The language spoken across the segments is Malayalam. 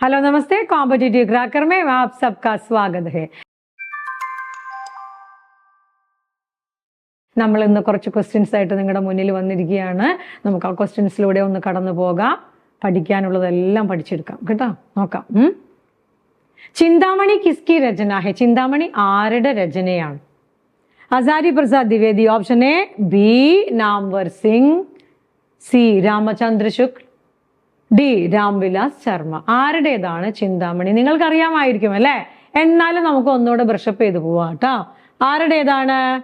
हेलो नमस्ते कॉम्पिटिटिव क्रैकर में आप सबका स्वागत है നമ്മൾ ഇന്ന് കുറച്ച് ക്വസ്റ്റ്യൻസ് ആയിട്ട് നിങ്ങളുടെ മുന്നിൽ വന്നിരിക്കുകയാണ് നമുക്ക് ആ ക്വസ്റ്റ്യൻസിലൂടെ ഒന്ന് കടന്നു പോകാം പഠിക്കാനുള്ളതെല്ലാം പഠിച്ചെടുക്കാം കേട്ടോ നോക്കാം ഉം. ചിന്താമണി കിസ്കി രചന ഹെ ചിന്താമണി ആരുടെ രചനയാണ് Hazari Prasad Dwivedi option A B Namvar Singh C Ramchandra Shukla D Ramvilas Sharma. ആരുടേതാണ് ചിന്താമണി? നിങ്ങൾക്കറിയാമായിരിക്കും അല്ലേ? എന്നാലും നമുക്ക് ഒന്നുകൂടെ ബ്രഷപ്പ് ചെയ്ത് പോവാം കേട്ടോ. ആരുടേതാണ്?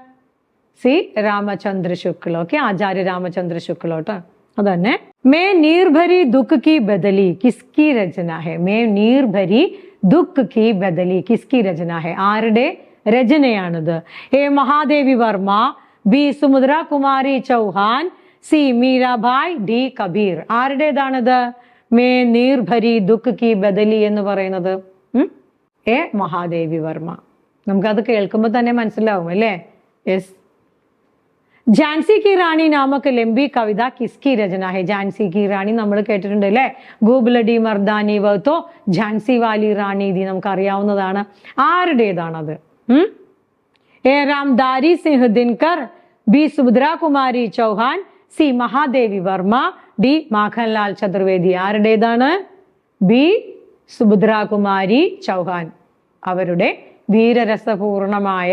സി രാമചന്ദ്ര ശുക്ല. ഓക്കെ ആചാര്യ രാമചന്ദ്ര ശുക്ല കേട്ടോ. അതന്നെ. മേ നീർഭരി ദുഃഖ് കി ബദലി കിസ്കി രചന ഹെ. മേ നീർഭരി ദുഃഖ് കി ബദലി കിസ്കി രചന ഹെ. ആരുടെ രചനയാണിത്? A Mahadevi Varma B Subhadra Kumari Chauhan C Mirabai D Kabir. ആരുടേതാണിത്? മേ നീർഭരി ദുഃഖ് കി ബദലി എന്ന് പറയുന്നത്. എ മഹാദേവി വർമ്മ. നമുക്കത് കേൾക്കുമ്പോൾ തന്നെ മനസ്സിലാവും അല്ലേ? യെസ്. ജാൻസി കി റാണി നാമക്ക് ലംബി കവിത കിസ്കി രചന. ഹെ ജാൻസി കി റാണി നമ്മൾ കേട്ടിട്ടുണ്ട് അല്ലേ? ഗൂബ്ലഡി മർദാനി വത്തോ ജാൻസി വാലി റാണി ദി നമുക്ക് അറിയാവുന്നതാണ് ആരുടേതാണത്? A Ramdhari Singh Dinkar B Subhadra Kumari Chauhan C Mahadevi Varma D Makhanlal Chaturvedi ആരുടേതാണ്? ബി സുഭദ്രാകുമാരി ചൗഹാൻ. അവരുടെ വീരരസപൂർണമായ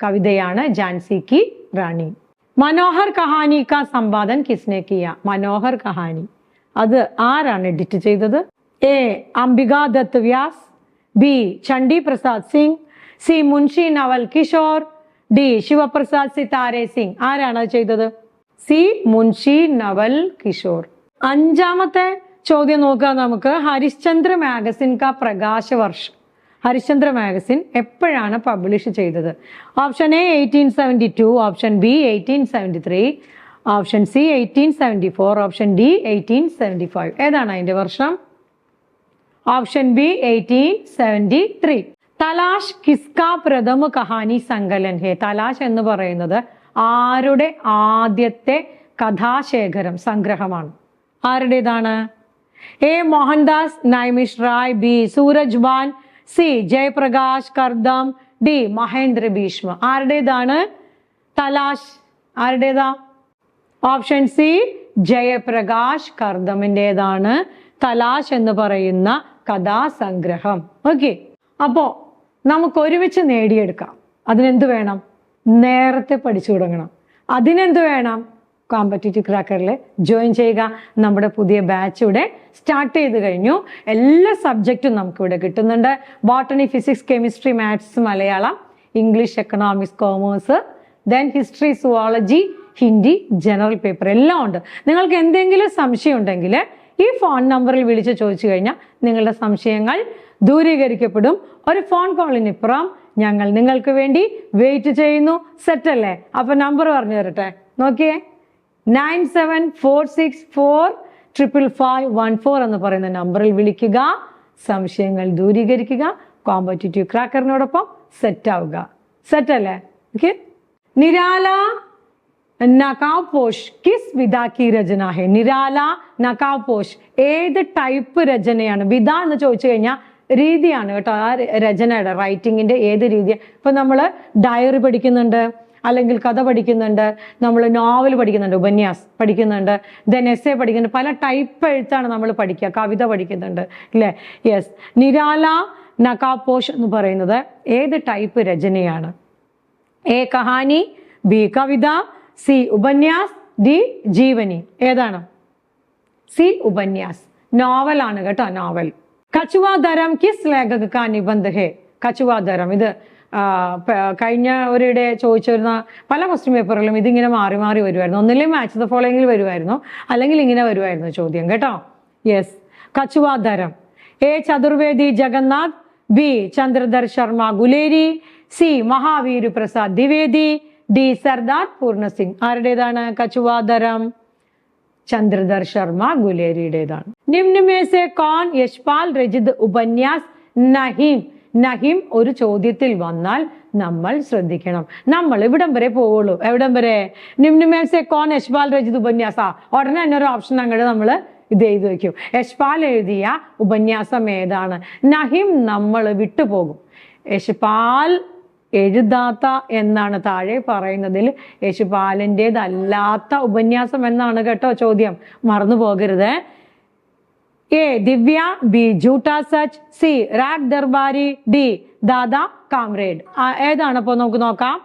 കവിതയാണ് ജാൻസി കി റാണി. മനോഹർ കഹാനി കാ സമ്പാദൻ കിസ്നെ കിയ. മനോഹർ കഹാനി. അത് ആരാണ് എഡിറ്റ് ചെയ്തത്? A Ambika Datt Vyas B Chandi Prasad Singh C Munshi Naval Kishore D Shivprasad Sitare Singh. ആരാണ് അത് ചെയ്തത്? സി മുൻഷി നവൽ കിഷോർ. അഞ്ചാമത്തെ ചോദ്യം നോക്കുക നമുക്ക്. ഹരിശ്ചന്ദ്ര മാഗസിൻ കാ പ്രകാശ വർഷം ഹരിശ്ചന്ദ്ര മാഗസിൻ എപ്പോഴാണ് പബ്ലിഷ് ചെയ്തത്? Option A eighteen seventy two option B eighteen seventy three option C eighteen seventy four option D eighteen seventy five ഏതാണ് അതിന്റെ വർഷം? Option B eighteen seventy three Talash കിസ്ക പ്രഥമ കഹാനി സങ്കലൻ. ഹേ തലാഷ് എന്ന് പറയുന്നത് ആരുടെ ആദ്യത്തെ കഥാശേഖരം സംഗ്രഹമാണ്? ആരുടേതാണ്? A. Mohandas Naimish Rai B. Suraj Ban C. Jaiprakash Kardam D. Mahendra Bhishma. ആരുടേതാണ്? തലാഷ്. ആരുടേതാ? ഓപ്ഷൻ സി ജയപ്രകാശ് കർദമിന്റെതാണ് തലാഷ് എന്ന് പറയുന്ന കഥാസംഗ്രഹം. ഓക്കെ. അപ്പോ നമുക്ക് ഒരുമിച്ച് നേടിയെടുക്കാം. അതിനെന്ത് വേണം? നേരത്തെ പഠിച്ചു തുടങ്ങണം. അതിനെന്ത് വേണം? കോമ്പറ്റേറ്റീവ് ക്രാക്കറിൽ ജോയിൻ ചെയ്യുക. നമ്മുടെ പുതിയ ബാച്ച് ഇവിടെ സ്റ്റാർട്ട് ചെയ്ത് കഴിഞ്ഞു. എല്ലാ സബ്ജക്റ്റും നമുക്കിവിടെ കിട്ടുന്നുണ്ട്. Botany physics chemistry maths Malayalam English economics commerce then history zoology Hindi general paper എല്ലാം ഉണ്ട്. നിങ്ങൾക്ക് എന്തെങ്കിലും സംശയം ഉണ്ടെങ്കിൽ ഈ ഫോൺ നമ്പറിൽ വിളിച്ച് ചോദിച്ചു കഴിഞ്ഞാൽ നിങ്ങളുടെ സംശയങ്ങൾ ദൂരീകരിക്കപ്പെടും. ഒരു ഫോൺ കോളിനിപ്പുറം ഞങ്ങൾ നിങ്ങൾക്ക് വേണ്ടി വെയിറ്റ് ചെയ്യുന്നു. സെറ്റ് അല്ലേ? അപ്പൊ നമ്പർ പറഞ്ഞു തരട്ടെ. നോക്കിയേ. Nine seven four six four triple five one four എന്ന് പറയുന്ന നമ്പറിൽ വിളിക്കുക. സംശയങ്ങൾ ദൂരീകരിക്കുക. കോമ്പറ്റേറ്റീവ് ക്രാക്കറിനോടൊപ്പം സെറ്റ് ആവുക. സെറ്റ് അല്ലേ? ഓക്കെ നിരാല നകാവോഷ് പോഷ് കിസ് വിദാക്കി രചന ഹെ നിരാല നക്കാവ് ഏത് ടൈപ്പ് രചനയാണ്? വിധ എന്ന് ചോദിച്ചു കഴിഞ്ഞാൽ രീതിയാണ് കേട്ടോ ആ രചനയുടെ റൈറ്റിങ്ങിന്റെ ഏത് രീതി ഇപ്പൊ നമ്മൾ ഡയറി പഠിക്കുന്നുണ്ട് അല്ലെങ്കിൽ കഥ പഠിക്കുന്നുണ്ട് നമ്മൾ നോവൽ പഠിക്കുന്നുണ്ട് ഉപന്യാസ് പഠിക്കുന്നുണ്ട് ദെൻ എസ് എ പഠിക്കുന്നുണ്ട് പല ടൈപ്പ് എഴുത്താണ് നമ്മൾ പഠിക്കുക കവിത പഠിക്കുന്നുണ്ട് ഇല്ലേ? യെസ് നിരാല നകാപോഷ് എന്ന് പറയുന്നത് ഏത് ടൈപ്പ് രചനയാണ്? എ കഹാനി ബി കവിത സി ഉപന്യാസ് ഡി ജീവനി. ഏതാണ്? സി ഉപന്യാസ്. നോവലാണ് കേട്ടോ നോവൽ കച്ചുവാധരം കിസ് ലേഖക കാ ഹേ കച്ചുവാധരം ഇത് ആ, പ- കഴിഞ്ഞ ഒരിടെ ചോദിച്ചിരുന്ന പല ക്വസ്റ്റ്യൻ പേപ്പറിലും ഇതിങ്ങനെ മാറി മാറി വരുമായിരുന്നു ഒന്നില്ലേ മാച്ച് ദ ഫോളോയിങ്ങിൽ വരുമായിരുന്നു അല്ലെങ്കിൽ ഇങ്ങനെ വരുമായിരുന്നു ചോദ്യം. കേട്ടോ? Yes കച്ചുവാധരം A Chaturvedi Jagannath. B Chandradhar Sharma Guleri. C Mahavir Prasad Dwivedi. D Sardar Puransingh ആരുടേതാണ് ആരുടേതാണ് കച്ചുവാധരം ചന്ദ്രധർ ശർമ്മ ഗുലേരിയുടേതാണ്. നിമ്നമേസേ കോൺ യശ്പാൽ രജിത് ഉപന്യാസ് നഹീം. നഹീം ഒരു ചോദ്യത്തിൽ വന്നാൽ നമ്മൾ ശ്രദ്ധിക്കണം. നമ്മൾ ഇവിടം വരെ പോവുള്ളൂ. എവിടം വരെ? നിമ്നമേസേ കോൺ യശ്പാൽ രജിത് ഉപന്യാസ. ഉടനെ തന്നെ ഒരു ഓപ്ഷൻ അങ്ങോട്ട് നമ്മൾ ഇത് എഴുതി വയ്ക്കും. യശ്പാൽ എഴുതിയ ഉപന്യാസം ഏതാണ്? നഹിം നമ്മൾ വിട്ടുപോകും. യശ്പാൽ എഴുതാത്ത എന്നാണ് താഴെ പറയുന്നതിൽ യേശുപാലന്റെതല്ലാത്ത ഉപന്യാസം എന്നാണ് കേട്ടോ ചോദ്യം. മറന്നു പോകരുത്. A Divya B Jhutha Sach C Raag Darbari D Dada ആ, ഏതാണ് അപ്പോൾ നമുക്ക് നോക്കാം?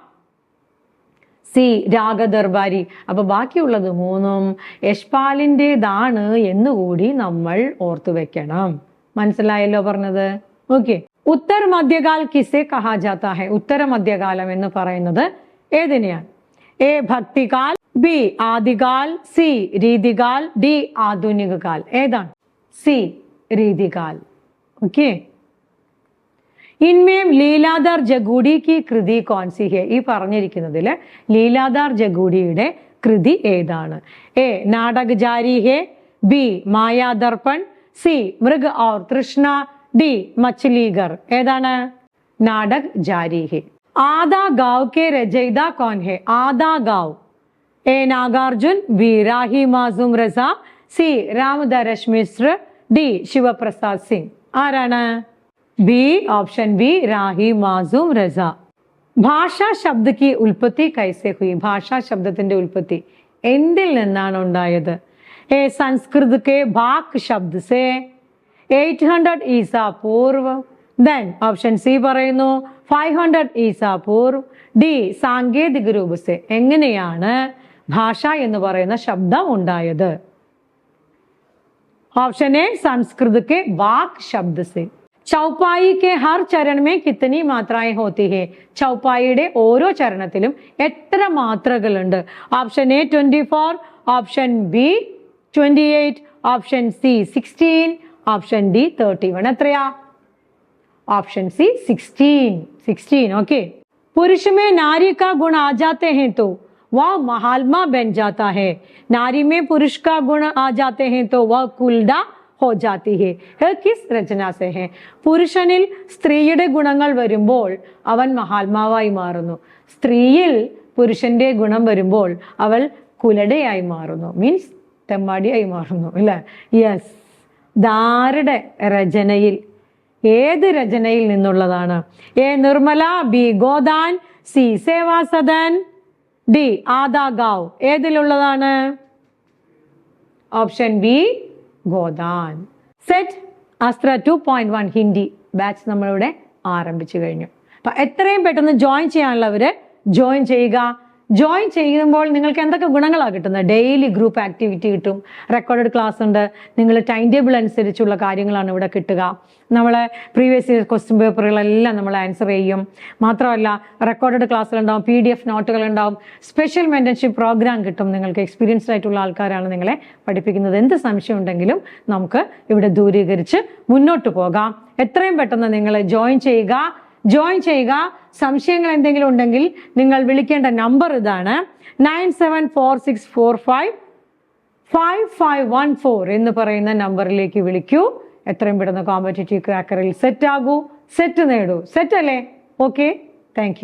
സി രാഗദർബാരി അപ്പൊ ബാക്കിയുള്ളത് മൂന്നും യശ്പാലിന്റെതാണ് എന്നുകൂടി നമ്മൾ ഓർത്തു വെക്കണം. മനസ്സിലായല്ലോ പറഞ്ഞത്? ഓക്കെ ഉത്തർ മധ്യകാൽ കിസെ കഹാ ജാത്ത ഹെ. ഉത്തര മധ്യകാലം എന്ന് പറയുന്നത് ഏതിനെയാണ്? A Bhaktikal B Adikal C Ritikal D Adhunik Kal ഏതാണ്? സി രീതികാൽ. ഓക്കെ. ഇൻമേം ലീലാദാർ ജഗൂഡി കി കൃതി കോൺസി ഹെ? ഈ പറഞ്ഞിരിക്കുന്നതിൽ ലീലാദാർ ജഗൂഡിയുടെ കൃതി ഏതാണ്? എ നാടക ജാരി ഹെ ബി മായാദർപ്പൺ സി മൃഗ് ഔർ തൃഷ്ണ ഡി മച്ഛലീഗർ ഏതാണ്? നാടക് ജാരിഹി. ആദാ ഗാവ് കെ രചയിത കോൻ ഹെ Aadha Gaon. A Nagarjun B Rahi Masoom Raza C Ramdarash Mishra D Shivprasad Singh. ആരാണ്? B option B Rahi Masoom Raza. ഭാഷാ ശബ്ദ की ഉൽപ്പത്തി കൈസെ ഹുയി. ഭാഷാ ശബ്ദത്തിന്റെ ഉൽപ്പത്തി. എന്തിൽ നിന്നാണ് ഉണ്ടായത്? എ സംസ്കൃത് കെ ഭാക് ശബ്ദ സെ. എയ്റ്റ് ഹൺഡ്രഡ് ഈസാ പൂർവ് ദെൻ ഓപ്ഷൻ സി പറയുന്നു ഫൈവ് ഹൺഡ്രഡ് ഈസാ പൂർവ് ഡി സാങ്കേതിക രൂപസെ എങ്ങനെയാണ് ഭാഷ എന്ന് പറയുന്ന ശബ്ദം ഉണ്ടായത് ऑप्शन ए संस्कृत के वाक शब्द से ചൗപ്പായി കെ ഹർ ചരൺ മേ കിത്തനി മാത്രായി ഹോത്തി ഹേ ചൗപ്പായിയുടെ ഓരോ ചരണത്തിലും എത്ര മാത്രകളുണ്ട് option A twenty four option B twenty eight option C sixteen option D thirty one എത്രയാ option C sixteen sixteen okay पुरुष में नारी का गुण आ जाते हैं तो वह महात्मा बन जाता है नारी में पुरुष का गुण आ जाते हैं तो वह कुलडा ഹോ ജാതി ഹേ ഹേ കിസ് രചന സെ ഹേ പുരുഷനിൽ സ്ത്രീയുടെ ഗുണങ്ങൾ വരുമ്പോൾ അവൻ മഹാത്മാവായി മാറുന്നു സ്ത്രീയിൽ പുരുഷന്റെ ഗുണം വരുമ്പോൾ അവൾ കുലടയായി മാറുന്നു മീൻസ് തെമ്മാടിയായി മാറുന്നു അല്ലേ യെസ് ധാരുടെ രചനയിൽ ഏത് രചനയിൽ നിന്നുള്ളതാണ്? A. Nirmala B. Godan C. Sevasadan D. Aadha Gaon ഏതിലുള്ളതാണ്? Option B Godan. Set Astra two point one Hindi batch നമ്മളിവിടെ ആരംഭിച്ചു കഴിഞ്ഞു. അപ്പൊ എത്രയും പെട്ടെന്ന് ജോയിൻ ചെയ്യാനുള്ളവര് ജോയിൻ ചെയ്യുക. ജോയിൻ ചെയ്യുമ്പോൾ നിങ്ങൾക്ക് എന്തൊക്കെ ഗുണങ്ങളാണ് കിട്ടുന്നത്? ഡെയിലി ഗ്രൂപ്പ് ആക്ടിവിറ്റി കിട്ടും റെക്കോർഡഡ് ക്ലാസ് ഉണ്ട്. നിങ്ങൾ ടൈം ടേബിൾ അനുസരിച്ചുള്ള കാര്യങ്ങളാണ് ഇവിടെ കിട്ടുക. നമ്മളെ പ്രീവിയസ് ഇയർ ക്വസ്റ്റ്യൻ പേപ്പറുകളെല്ലാം നമ്മൾ ആൻസർ ചെയ്യും. മാത്രമല്ല റെക്കോർഡഡ് ക്ലാസ്സുകളുണ്ടാവും പി ഡി എഫ് നോട്ടുകൾ ഉണ്ടാവും. സ്പെഷ്യൽ മെന്റർഷിപ്പ് പ്രോഗ്രാം കിട്ടും. നിങ്ങൾക്ക് എക്സ്പീരിയൻസ്ഡ് ആയിട്ടുള്ള ആൾക്കാരാണ് നിങ്ങളെ പഠിപ്പിക്കുന്നത്. എന്ത് സംശയം ഉണ്ടെങ്കിലും നമുക്ക് ഇവിടെ ദൂരീകരിച്ച് മുന്നോട്ട് പോകാം. എത്രയും പെട്ടെന്ന് നിങ്ങൾ ജോയിൻ ചെയ്യുക. ജോയിൻ ചെയ്യുക. സംശയങ്ങൾ എന്തെങ്കിലും ഉണ്ടെങ്കിൽ നിങ്ങൾ വിളിക്കേണ്ട നമ്പർ ഇതാണ്. Nine seven four six four five five five one four എന്ന് പറയുന്ന നമ്പറിലേക്ക് വിളിക്കൂ. എത്രയും പെട്ടെന്ന് കോമ്പറ്റേറ്റീവ് ക്രാക്കറിൽ സെറ്റ് ആകൂ. സെറ്റ് നേടൂ. സെറ്റ് അല്ലേ? Okay thank